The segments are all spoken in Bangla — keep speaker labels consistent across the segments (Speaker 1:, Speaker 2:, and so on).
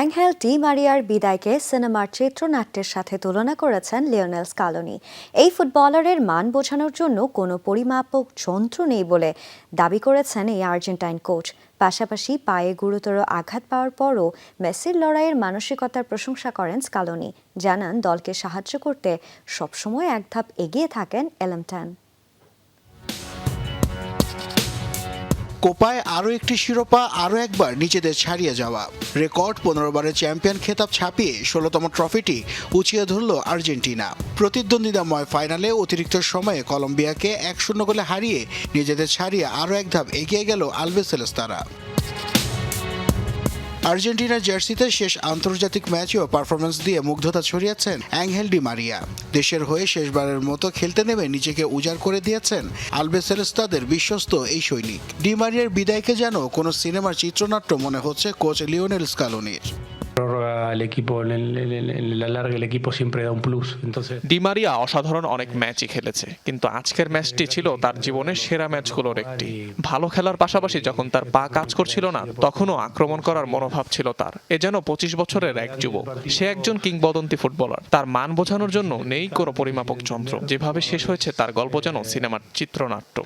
Speaker 1: অ্যাংহেল ডি মারিয়ার বিদায়কে সিনেমার চিত্রনাট্যের সাথে তুলনা করেছেন লিওনেল স্কালোনি। এই ফুটবলারের মান বোঝানোর জন্য কোনো পরিমাপক যন্ত্র নেই বলে দাবি করেছেন এই আর্জেন্টাইন কোচ। পাশাপাশি পায়ে গুরুতর আঘাত পাওয়ার পরও মেসির লড়াইয়ের মানসিকতার প্রশংসা করেন স্কালোনি। জানান, দলকে সাহায্য করতে সবসময় এক ধাপ এগিয়ে থাকেন এলমট্যান
Speaker 2: কোপায় আরও একটি শিরোপা, আরও একবার নিজেদের ছাড়িয়ে যাওয়া। রেকর্ড পনেরো বারের চ্যাম্পিয়ন খেতাব ছাপিয়ে ষোলোতম ট্রফিটি উঁচিয়ে ধরল আর্জেন্টিনা। প্রতিদ্বন্দ্বিতাময় ফাইনালে অতিরিক্ত সময়ে কলম্বিয়াকে এক শূন্য গোলে হারিয়ে নিজেদের ছাড়িয়ে আরও এক ধাপ এগিয়ে গেল আলবেসেলেস্তারা আর্জেন্টিনার জার্সিতে শেষ আন্তর্জাতিক ম্যাচেও পারফরমেন্স দিয়ে মুগ্ধতা ছড়িয়েছেন অ্যাংহেল ডি মারিয়া। দেশের হয়ে শেষবারের মতো খেলতে নেমে নিজেকে উজাড় করে দিয়েছেন আলবেসেলেস্তাদের বিশ্বস্ত এই সৈনিক। ডি মারিয়ার বিদায়কে যেন কোনো সিনেমার চিত্রনাট্য মনে হচ্ছে কোচ লিওনেল স্কালোনির।
Speaker 3: Prórroga al equipo, en, el- en el- en la larga el equipo siempre da un plus. Entonces,
Speaker 4: Di Maria অসাধারণ অনেক ম্যাচই খেলেছে কিন্তু আজকের ম্যাচটি ছিল তার জীবনের সেরা ম্যাচগুলোর একটি। ভালো খেলার পাশাপাশি যখন তার পা কাজ করছিল না তখনও আক্রমণ করার মনোভাব ছিল তার। এ যেন পঁচিশ বছরের এক যুবক। সে একজন কিংবদন্তি ফুটবলার। তার মান বোঝানোর জন্য নেই কোনো পরিমাপক যন্ত্র। যেভাবে শেষ হয়েছে তার গল্প যেন সিনেমার চিত্রনাট্য।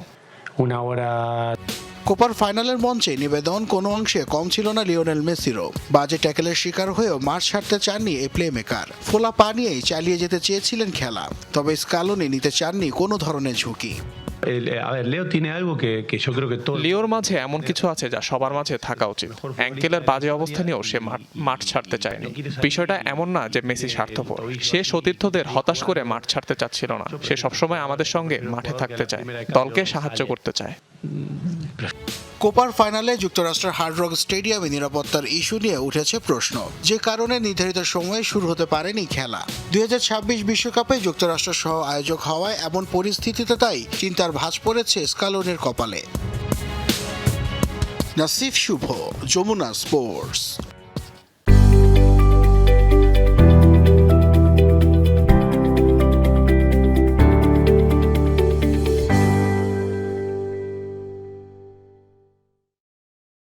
Speaker 3: Una hora
Speaker 2: কোপার ফাইনালের মঞ্চে নিবেদন কোনো অংশে কম ছিল না লিওনেল মেসিরও। বাজে ট্যাকেলের শিকার হয়েও মাঠ ছাড়তে চাননি এই প্লেমেকার ফোলা পা নিয়েই চালিয়ে যেতে চেয়েছিলেন খেলা তবে স্কালোনি নিতে চাননি কোনো ধরনের ঝুঁকি।
Speaker 4: লিওর মাঝে এমন কিছু আছে যা সবার মাঝে থাকা উচিত। অ্যাঙ্কেলের বাজে অবস্থা নিয়েও সে মাঠ- মাঠ ছাড়তে চায়নি। বিষয়টা এমন না যে মেসি স্বার্থপর। সে সতীর্থদের হতাশ করে মাঠ ছাড়তে চাচ্ছিল না। সে সবসময় আমাদের সঙ্গে মাঠে থাকতে চায় দলকে সাহায্য করতে চায়।
Speaker 2: কোপার ফাইনালে যুক্তরাষ্ট্রের হার্ডরক স্টেডিয়ামে নিরাপত্তার ইস্যু নিয়ে উঠেছে প্রশ্ন, যে কারণে নির্ধারিত সময়ে শুরু হতে পারেনি খেলা। দুই বিশ্বকাপে যুক্তরাষ্ট্র সহ আয়োজক হওয়ায় এমন পরিস্থিতিতে তাই চিন্তার ভাঁজ পড়েছে স্কালোনের কপালে। নাসিফ শুভ, যমুনা স্পোর্টস।